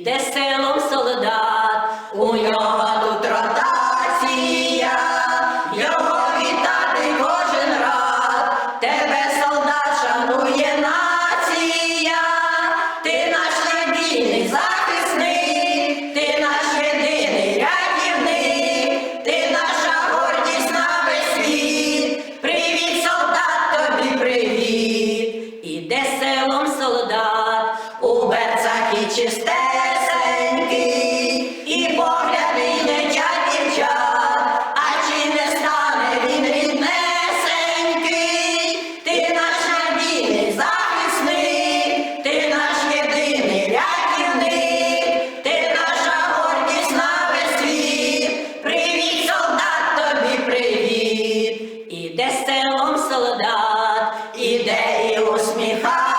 йде селом солдат, у нього тут ротація, його вітати кожен рад, тебе солдат шанує нація, ти наш єдиний захисник, ти наш єдиний рятівник, ти наша гордість на весь світ. Привіт, солдат, тобі привіт, іде селом солдат. у бецах і Чисте селом солдат, іде і усміхається.